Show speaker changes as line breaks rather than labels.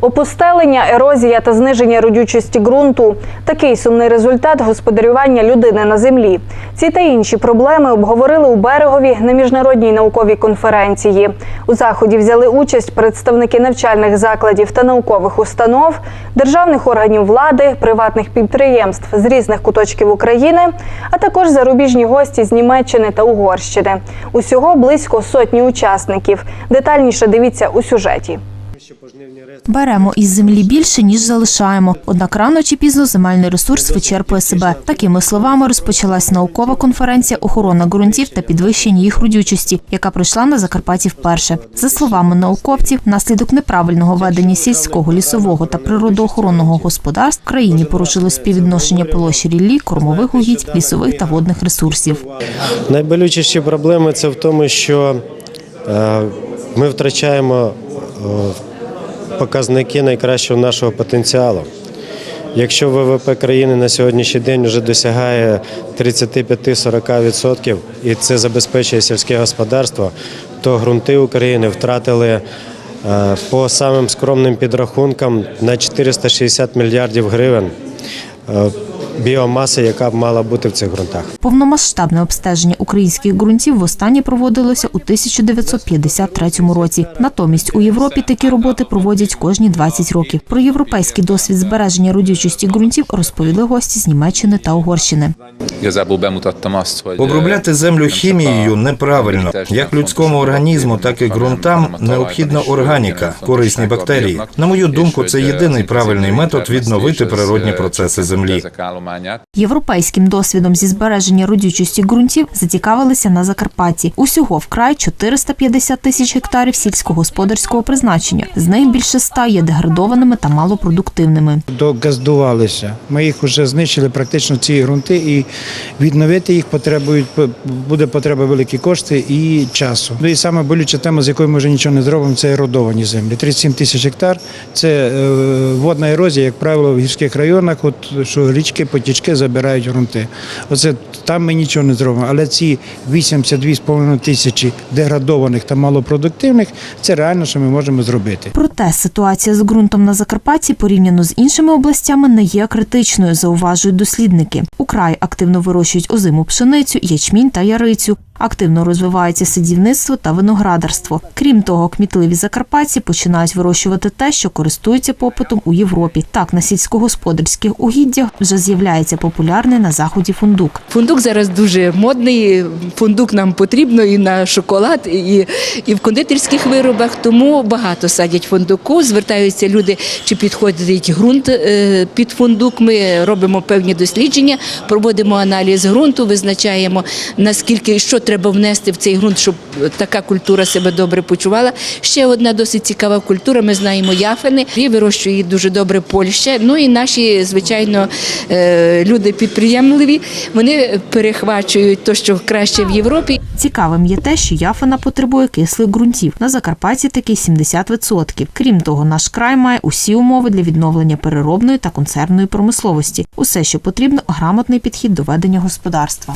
Опустелення, ерозія та зниження родючості ґрунту такий сумний результат господарювання людини на землі. Ці та інші проблеми обговорили у берегові на міжнародній науковій конференції. У заході взяли участь представники навчальних закладів та наукових установ, державних органів влади, приватних підприємств з різних куточків України, а також зарубіжні гості з Німеччини та Угорщини. Усього близько сотні учасників. Детальніше дивіться у сюжеті.
Беремо із землі більше, ніж залишаємо. Однак рано чи пізно земельний ресурс вичерпує себе. Такими словами розпочалась наукова конференція охорона ґрунтів та підвищення їх родючості, яка пройшла на Закарпатті вперше. За словами науковців, внаслідок неправильного ведення сільського, лісового та природоохоронного господарств в країні порушилось співвідношення площі ріллі, кормових угідь, лісових та водних ресурсів.
Найболючіші проблеми це в тому, що е, ми втрачаємо е, показники найкращого нашого потенціалу. Якщо ВВП країни на сьогоднішній день вже досягає 35-40%, і це забезпечує сільське господарство, то ґрунти України втратили е, по самим скромним підрахункам на 460 мільярдів гривень е, біомаси, яка б мала бути в цих ґрунтах.
Повномасштабне обстеження українських ґрунтів востаннє проводилося у 1953 році. Натомість у Європі такі роботи проводять кожні 20 років. Про європейський досвід збереження родючості ґрунтів розповіли гості з Німеччини та Угорщини.
Обробляти землю хімією неправильно. Як людському організму, так і ґрунтам необхідна органіка, корисні бактерії. На мою думку, це єдиний правильний метод відновити природні процеси землі.
Європейським досвідом зі збереження родючості ґрунтів зацікавилися на Закарпатті. Усього вкрай 450 тисяч гектарів сільськогосподарського призначення. З них більше ста є деградованими та малопродуктивними.
догаздувалися. Ми їх вже знищили практично ці ґрунти, і відновити їх потребують буде потреба великі кошти і часу. Ну і саме болюча тема, з якою ми вже нічого не зробимо, це еродовані землі. 37 тисяч гектар. Це е, водна ерозія, як правило, в гірських районах, от що річки, потічки забирають ґрунти. Оце там ми нічого не зробимо. Але ці 82,5 тисячі деградованих та малопродуктивних це реально, що ми можемо зробити.
Проте ситуація з ґрунтом на Закарпатті порівняно з іншими областями не є критичною, зауважують дослідники. Украй активно вирощують озиму пшеницю, ячмінь та ярицю. Активно розвивається садівництво та виноградарство. Крім того, кмітливі закарпатці починають вирощувати те, що користується попитом у Європі. Так на сільськогосподарських угіддях вже з'являється популярний на заході фундук.
Фундук зараз дуже модний. Фундук нам потрібно і на шоколад, і, і в кондитерських виробах. Тому багато садять фундуку. Звертаються люди, чи підходить ґрунт е, під фундук. Ми робимо певні дослідження, проводимо аналіз ґрунту, визначаємо наскільки що треба внести в цей ґрунт, щоб така культура себе добре почувала. Ще одна досить цікава культура. Ми знаємо яфини. І вирощує її дуже добре Польща. Ну і наші, звичайно, е, люди підприємливі. Вони перехвачують те, що краще в Європі.
Цікавим є те, що яфина потребує кислих ґрунтів. На Закарпатті таки 70%. Крім того, наш край має усі умови для відновлення переробної та консервної промисловості. Усе, що потрібно, грамотний підхід до ведення господарства.